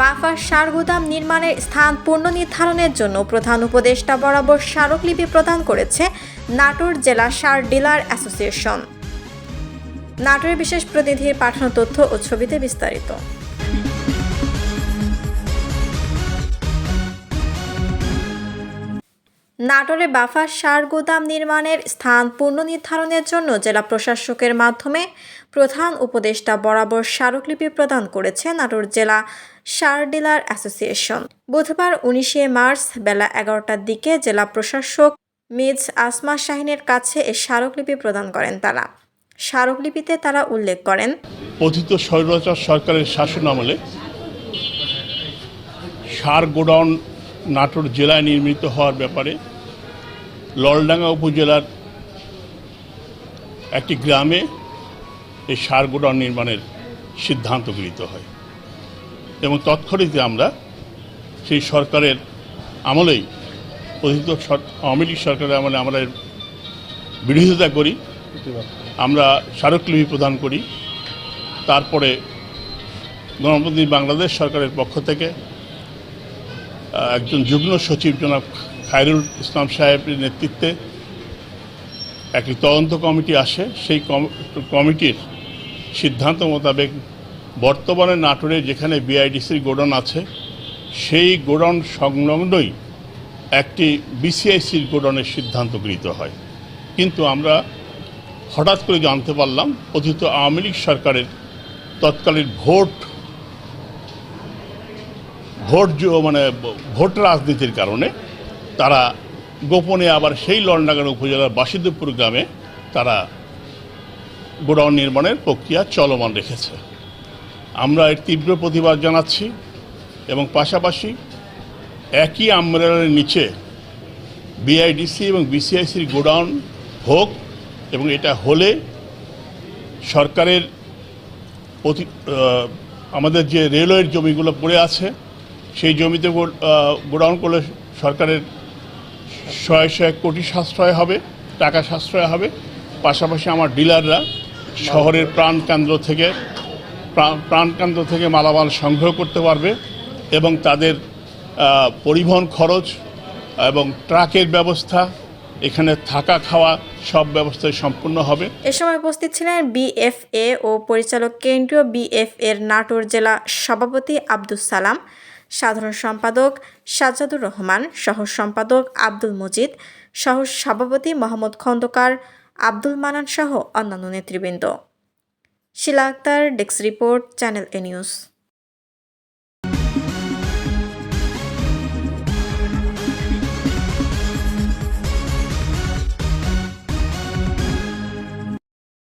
Buffer সার গুদাম নির্মাণের স্থান পুনর্নির্ধারণের জন্য প্রধান উপদেষ্টা বরাবর স্মারকলিপি প্রদান করেছে নাটোর জেলা সার ডিলার অ্যাসোসিয়েশন। নাটোরের বিশেষ প্রতিনিধির পাঠানো তথ্য ও ছবিতে বিস্তারিত। নাটোরে বাফার সার গুদাম নির্মাণের স্থান পুনর্নির্ধারণের জন্য জেলা প্রশাসকের মাধ্যমে প্রধান উপদেষ্টা বরাবর স্মারকলিপি প্রদান করেছে নাটোর জেলা সার ডিলার অ্যাসোসিয়েশন। বুধবার উনিশে মার্চ বেলা এগারোটার দিকে জেলা প্রশাসক মিজ আসমা শাহিনের কাছে এ স্মারকলিপি প্রদান করেন তারা। স্মারকলিপিতে তারা উল্লেখ করেন পতিত স্বৈরাচার সরকারের শাসন আমলে সার গোডাউন নাটোর জেলায় নির্মিত হওয়ার ব্যাপারে ললডাঙ্গা উপজেলার একটি গ্রামে এই সার গোডাউন নির্মাণের সিদ্ধান্ত গৃহীত হয়। এবং তৎক্ষণিতে আমরা সেই সরকারের আমলেই সর- আওয়ামী লীগ সরকারের আমলে আমরা বিরোধিতা করি। আমরা স্মারকলিপি প্রদান করি। তারপরে গণপ্রতিনিধি বাংলাদেশ সরকারের পক্ষ থেকে একজন যুগ্ম সচিব জনাব খায়রুল ইসলাম সাহেবের নেতৃত্বে একটি তদন্ত কমিটি আসে। সেই কমিটির সিদ্ধান্ত মোতাবেক বর্তমানে নাটোরে যেখানে বিআইডিসির গোডাউন আছে, সেই গোডাউন সংলগ্নই একটি বিসিআইসির গোডাউনের সিদ্ধান্ত গৃহীত হয়। কিন্তু আমরা হঠাৎ করে জানতে পারলাম অতীত আওয়ামী লীগ সরকারের তৎকালীন ভোট ভোট মানে ভোট রাজনীতির কারণে তারা গোপনে আবার সেই লন্ডাগান উপজেলার বাসিদেবপুর গ্রামে তারা গোডাউন নির্মাণের প্রক্রিয়া চলমান রেখেছে। আমরা এর তীব্র প্রতিবাদ জানাচ্ছি এবং পাশাপাশি একই আমরানের নিচে বিআইডিসি এবং বিসিআইসির গোডাউন হোক এবং এটা হলে সরকারের প্রতি আমাদের যে রেলওয়ের জমিগুলো পড়ে আছে, সেই জমিতে গোডাউন করলে সরকারের শয়ে শয়ে কোটি সাশ্রয় হবে, টাকা সাশ্রয় হবে। পাশাপাশি আমার ডিলাররা শহরের প্রাণকেন্দ্র থেকে, প্রাণ- প্রাণকেন্দ্র থেকে মালামাল সংগ্রহ করতে পারবে এবং তাদের পরিবহন খরচ এবং ট্রাকের ব্যবস্থা, এখানে থাকা খাওয়া সব ব্যবস্থায় সম্পূর্ণ হবে। এ সময় উপস্থিত ছিলেন বিএফএ ও পরিচালক কেন্দ্রীয় বিএফ এর নাটোর জেলা সভাপতি আব্দুস সালাম। সাধারণ সম্পাদক সাজ্জাদুর রহমান সহ সম্পাদক আব্দুল মজিদ সহ সভাপতি মোহাম্মদ খন্দকার, আব্দুল মানান সহ অন্যান্য নেতৃবৃন্দ। Shila Akter, desk report, channel A news.